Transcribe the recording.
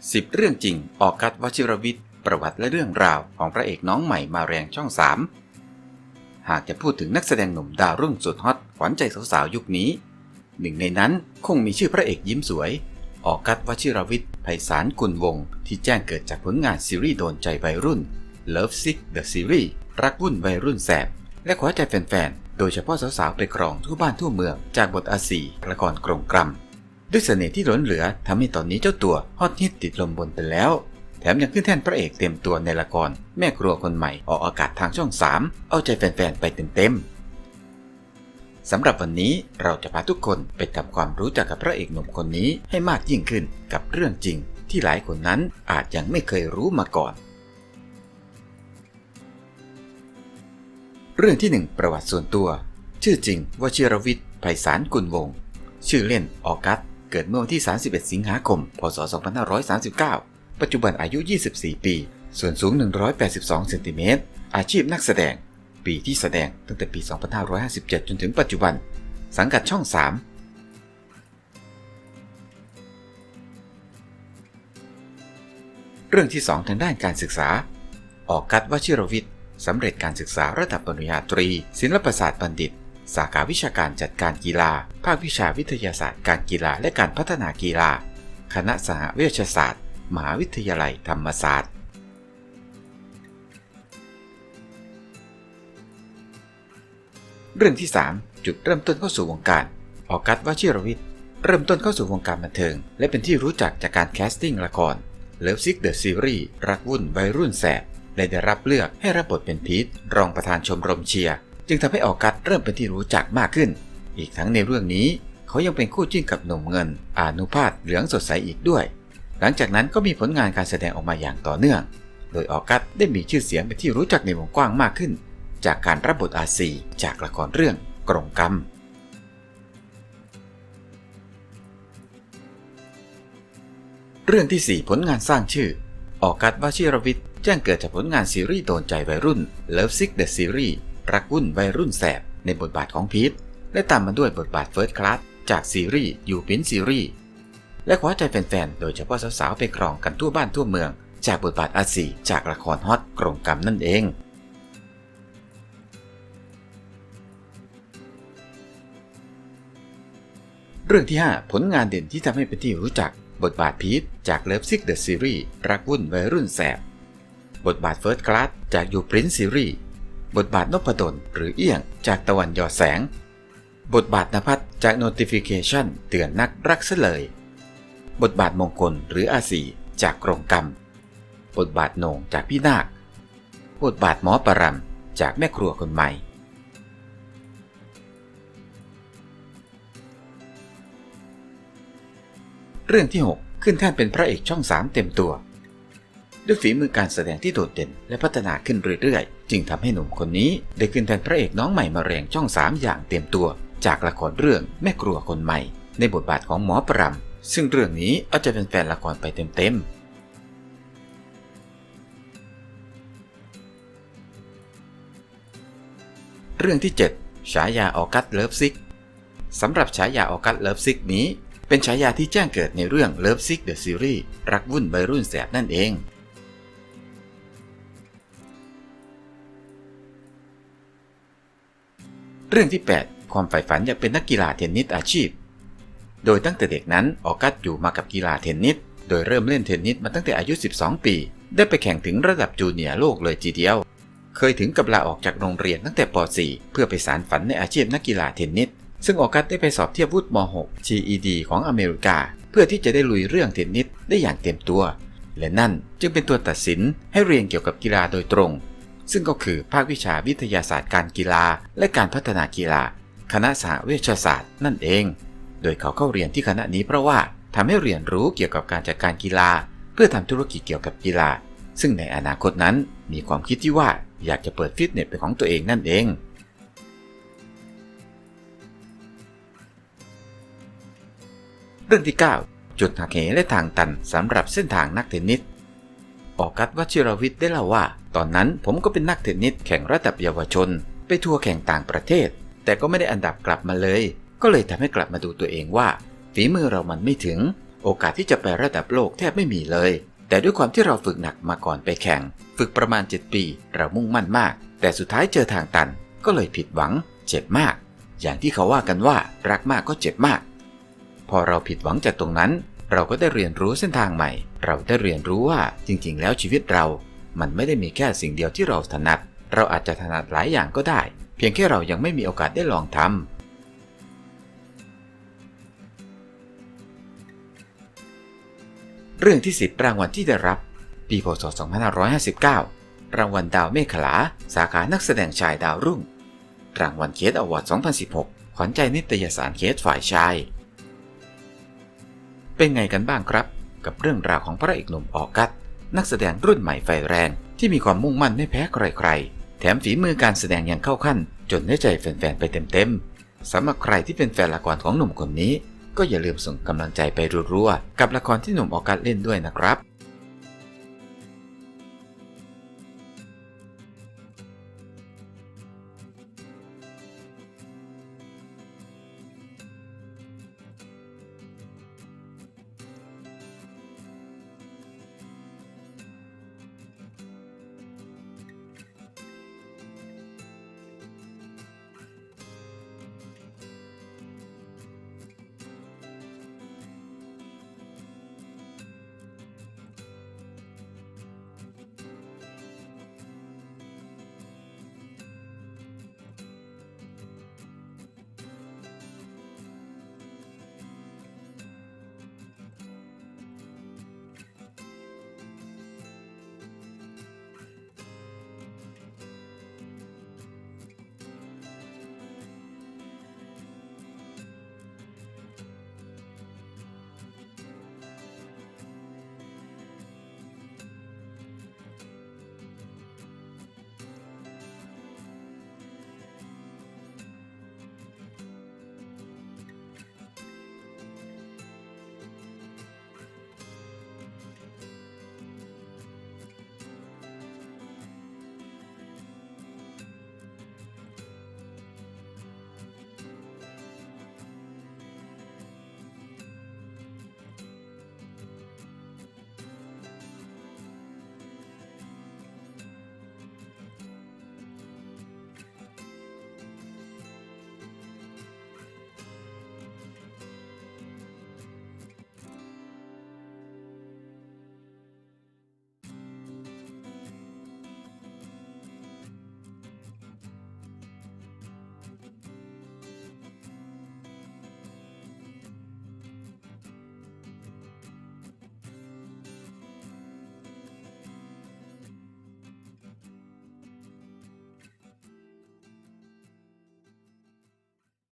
10 เรื่องจริง ออกกัดวชิรวิทย์ ประวัติและเรื่องราวของพระเอกน้องใหม่มาแรงช่อง 3 หากจะพูดถึงนักแสดงหนุ่มดาวรุ่งสุดฮอตขวัญใจสาวๆยุคนี้ หนึ่งในนั้นคงมีชื่อพระเอกยิ้มสวย ออกกัดวชิรวิทย์ไพศาลกุลวงศ์ที่แจ้งเกิดจากผลงานซีรีส์โดนใจวัยรุ่น Love Sick the Series รักวุ่นวัยรุ่นแสบ และขอใจแฟนๆ โดยเฉพาะสาวๆไปครองทั่วบ้านทั่วเมืองจากบทอาศีละครกรงกรำ ด้วยเสน่ห์ที่ล้นเหลือทำให้ตอนนี้เจ้าตัวฮอตฮิตติดลมบนไปแล้ว แถมยังขึ้นแท่นพระเอกเต็มตัวในละครแม่ครัวคนใหม่ออกอากาศทางช่อง 3 เอาใจแฟนๆไปเต็มๆสำหรับวันนี้เราจะพาทุกคนไปทำความรู้จักกับพระเอกหนุ่มคนนี้ให้มากยิ่งขึ้นกับเรื่องจริง ที่หลายคนนั้นอาจยังไม่เคยรู้มาก่อนเรื่องที่ 1 ประวัติส่วนตัว ชื่อจริงวชิรวิทย์ไพศาลกุลวงศ์ชื่อเล่นออกัส เกิดเมื่อวันที่ 31 สิงหาคม พศ 2539 ปัจจุบันอายุ 24 ปี ส่วนสูง 182 เซนติเมตร อาชีพนักแสดง ปีที่แสดงตั้งแต่ปี 2557 จนถึงปัจจุบัน สังกัดช่อง 3เรื่องที่ 2 ทางด้านการศึกษา ออกกัดวชิรวิทย์สำเร็จการศึกษาระดับปริญญาตรี ศิลปศาสตร์บัณฑิต สาขาวิชาการจัดการกีฬา ภาควิชาวิทยาศาสตร์ การกีฬาและการพัฒนากีฬา คณะสหเวชศาสตร์ มหาวิทยาลัยธรรมศาสตร์ เรื่องที่ 3 จุดเริ่มต้นเข้าสู่วงการ ออกัสวชิรวิทย์ เริ่มต้นเข้าสู่วงการบันเทิง และเป็นที่รู้จักจากการแคสติ้งละคร Love Sick the Series รักวุ่นวัยรุ่นแสบและได้รับเลือกให้รับบทเป็นพีทรองประธานชมรมเชียร์ จึงทำให้ออกัสเริ่มเป็นที่รู้จักมากขึ้น อีกทั้งในเรื่องนี้เขายังเป็นคู่จิ้นกับหนุ่มเงิน อานุภาสเหลืองสดใสอีกด้วย หลังจากนั้นก็มีผลงานการแสดงออกมาอย่างต่อเนื่อง โดยออกัสได้มีชื่อเสียงเป็นที่รู้จักในวงกว้างมากขึ้น จากการรับบทอาซีจากละครเรื่องกรงกรรมเรื่องที่ 4 ผลงานสร้างชื่อ ออกัสวชิรวิทย์แจ้งเกิดจากผลงานซีรีส์โดนใจวัยรุ่น Love Sick the Series รักวุ่นวัยรุ่นแสบในบทบาทของพีทและตามมาด้วยบทบาทเฟิร์สคลาสจากซีรีส์ยูปินซีรีส์และคว้าใจแฟนๆ โดยเฉพาะสาวๆ ไปครองกันทั่วบ้านทั่วเมือง จากบทบาทอาซีจากละครฮอตกรงกรรมนั่นเอง เรื่องที่ 5 ผลงานเด่นที่ทำให้เป็นที่รู้จักบทบาทพีทจาก Love Sick the Series รักวุ่นวัยรุ่นแสบ บทบาทเฟิร์สคลาสจากยูปรินซีรีส์ บทบาทนพดลหรือเอี้ยงจากตะวันยอแสง บทบาทนภัสจาก Notification เตือนนักรักเสลย บทบาทมงคลหรืออาศีจากกรงกรรม บทบาทโหนงจากพี่นาค บทบาทหมอปรำจากแม่ครัวคนใหม่ เรื่องที่ 6 ขึ้นแท่นเป็นพระเอกช่อง3เต็มตัว ด้วยฝีมือการแสดงที่โดดเด่น และพัฒนาขึ้นเรื่อยๆ จึงทำให้หนุ่มคนนี้ได้ขึ้นแทนพระเอกน้องใหม่มาแรงช่อง3อย่างเต็มตัว จากละครเรื่องแม่ครัวคนใหม่ ในบทบาทของหมอปรำซึ่งเรื่องนี้เอาใจแฟนละครไปเต็มๆเรื่องที่ 7 ฉายาออกัสเลิฟซิกสำหรับฉายาออกัสเลิฟซิกนี้ เป็นฉายาที่แจ้งเกิดในเรื่อง Love Sick the Series รักวุ่นวัยรุ่นแสบนั่นเอง รื่องที่ 8 ความใฝ่ฝันอยากเป็นนักกีฬาเทนนิสอาชีพ โดยตั้งแต่เด็กนั้นออกัสอยู่มากับกีฬาเทนนิส โดยเริ่มเล่นเทนนิสมาตั้งแต่อายุ 12 ปี ได้ไปแข่งถึงระดับจูเนียร์โลกเลยทีเดียว เคยถึงกับลาออกจากโรงเรียนตั้งแต่ป .4 เพื่อไปสารฝันในอาชีพนักกีฬาเทนนิส ซึ่งออกัสได้ไปสอบเทียบวุฒิม .6 GED ของอเมริกา เพื่อที่จะได้ลุยเรื่องเทนนิสได้อย่างเต็มตัว และนั่นจึงเป็นตัวตัดสินให้เรียนเกี่ยวกับกีฬาโดยตรง ซึ่งก็คือภาควิชาวิทยาศาสตร์การกีฬา และการพัฒนากีฬา คณะสหเวชศาสตร์นั่นเอง โดยเขาเข้าเรียนที่คณะนี้เพราะว่าทำให้เรียนรู้เกี่ยวกับการจัดการกีฬา เพื่อทำธุรกิจเกี่ยวกับกีฬา ซึ่งในอนาคตนั้นมีความคิดที่ว่าอยากจะเปิดฟิตเนสเป็นของตัวเองนั่นเองเรื่องที่ 9 จุดหักเหและทางตันสำหรับเส้นทางนักเทนนิส ออกัสวชิรวิทย์ได้เล่าว่า ตอนนั้นผมก็เป็นนักเทนนิสแข่งระดับเยาวชน ไปทัวร์แข่งต่างประเทศ แต่ก็ไม่ได้อันดับกลับมาเลย ก็เลยทำให้กลับมาดูตัวเองว่า ฝีมือเรามันไม่ถึงโโอกาสที่จะไประดับโลกแทบไม่มีเลย แต่ด้วยความที่เราฝึกหนักมาก่อนไปแข่ง ฝึกประมาณ 7 ปี เรามุ่งมั่นมาก แต่สุดท้ายเจอทางตัน ก็เลยผิดหวัง เจ็บมาก อย่างที่เขาว่ากันว่ารักมากก็เจ็บมาก พอเราผิดหวังจากตรงนั้น เราก็ได้เรียนรู้เส้นทางใหม่ เราได้เรียนรู้ว่าจริง ๆ แล้วชีวิตเรา มันไม่ได้มีแค่สิ่งเดียวที่เราถนัด เราอาจจะถนัดหลายอย่างก็ได้ เพียงแค่เรายังไม่มีโอกาสได้ลองทำเรื่องที่ 10 รางวัลที่ได้รับ ปีพศ 2559 รางวัลดาวเมฆขลา สาขานักแสดงชายดาวรุ่ง รางวัลเคสอวอร์ด 2016 ขวัญใจนิตยสารเคสฝ่ายชาย เป็นไงกันบ้างครับ กับเรื่องราวของพระเอกหนุ่มออกัส นักแสดงรุ่นใหม่ไฟแรง ที่มีความมุ่งมั่นไม่แพ้ใครๆ แถมฝีมือการแสดงยังเข้าขั้น จนได้ใจแฟนๆไปเต็มๆสำหรับใครที่เป็นแฟนละครของหนุ่มคนนี้ ก็อย่าลืมส่งกำลังใจไปรัวๆกับละครที่หนุ่มออกัสเล่นด้วยนะครับ